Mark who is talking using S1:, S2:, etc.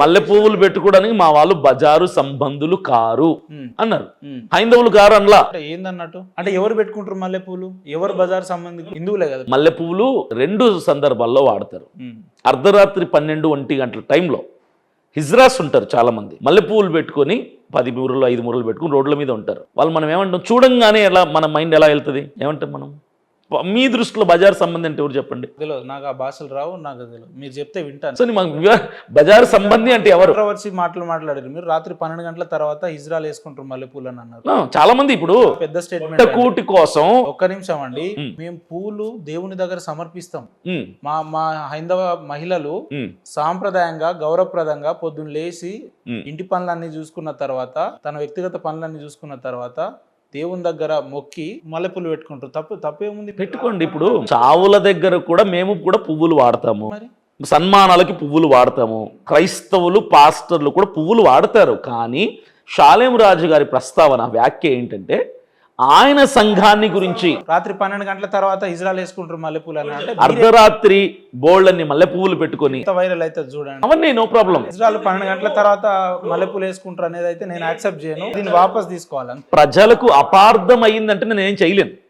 S1: మల్లె పువ్వులు పెట్టుకోవడానికి మా వాళ్ళు బజారు సంబంధులు కారు అన్నారు. హైందవులు కారు అనలా.
S2: ఏందన్నట్టు? అంటే ఎవరు పెట్టుకుంటారు మల్లెపూలు ఎవరు బజార్ సంబంధించి హిందువులే కదా.
S1: మల్లె పువ్వులు రెండు సందర్భాల్లో వాడతారు. అర్ధరాత్రి పన్నెండు ఒంటి గంటల టైంలో హిజ్రాస్ ఉంటారు చాలా మంది మల్లె పువ్వులు పెట్టుకొని పది మూరలు ఐదు మూరలు పెట్టుకొని రోడ్ల మీద ఉంటారు. వాళ్ళు మనం ఏమంటాం? చూడంగానే ఎలా మన మైండ్ ఎలా వెళ్తుంది? ఏమంటాం మనం? మీ దృష్టిలో బజార్ సంబంధి అంటే ఎవరు చెప్పండి?
S2: తెలియదు నాకు ఆ భాషలు రావు నాకు తెలియదు మీరు చెప్తే వింటాను.
S1: సో మాకు బజార్ సంబంధి అంటే ఎవరు?
S2: కాంట్రవర్సీ మాటలు మాట్లాడారు. మీరు రాత్రి పన్నెండు గంటల తర్వాత ఇజ్రాయల్ వేసుకుంటారు మల్లెపూలు అని అన్నారు.
S1: చాలా మంది ఇప్పుడు
S2: పెద్ద స్టేట్మెంట్
S1: కూటి కోసం
S2: ఒక్క నిమిషం అండి. మేము పూలు దేవుని దగ్గర సమర్పిస్తాం. మా మా హైందవ మహిళలు సాంప్రదాయంగా గౌరవప్రదంగా పొద్దున్న లేచి. ఇంటి పనులన్నీ చూసుకున్న తర్వాత తన వ్యక్తిగత పనులన్నీ చూసుకున్న తర్వాత దేవుని దగ్గర మొక్కి మల్లెపూలు పెట్టుకుంటారు. తప్పు తప్పేముంది?
S1: పెట్టుకోండి. ఇప్పుడు చావుల దగ్గర కూడా మేము కూడా పువ్వులు వాడతాము.
S2: మరి?
S1: సన్మానాలకి పువ్వులు వాడతాము. క్రైస్తవులు పాస్టర్లు కూడా పువ్వులు వాడతారు. కానీ షాలేం రాజు గారి ప్రస్తావన వ్యాఖ్య ఏంటంటే ఆయన సంఘాన్ని గురించి.
S2: రాత్రి పన్నెండు గంటల తర్వాత ఇజ్రాయల్ వేసుకుంటారు మల్లెపూలు అని అంటే
S1: అర్ధరాత్రి బోళ్ళని మల్లె పువ్వులు పెట్టుకొని.
S2: వైరల్ అవుతుంది చూడండి.
S1: అవన్నీ నో ప్రాబ్లం
S2: ఇజ్రాయల్ పన్నెండు గంటల తర్వాత మల్లెపూలు వేసుకుంటారు అనేది అయితే నేను యాక్సెప్ట్ చేయను. దీన్ని వాపస్ తీసుకోవాలని.
S1: ప్రజలకు అపార్థం అయ్యిందంటే నేను ఏం చేయలేను.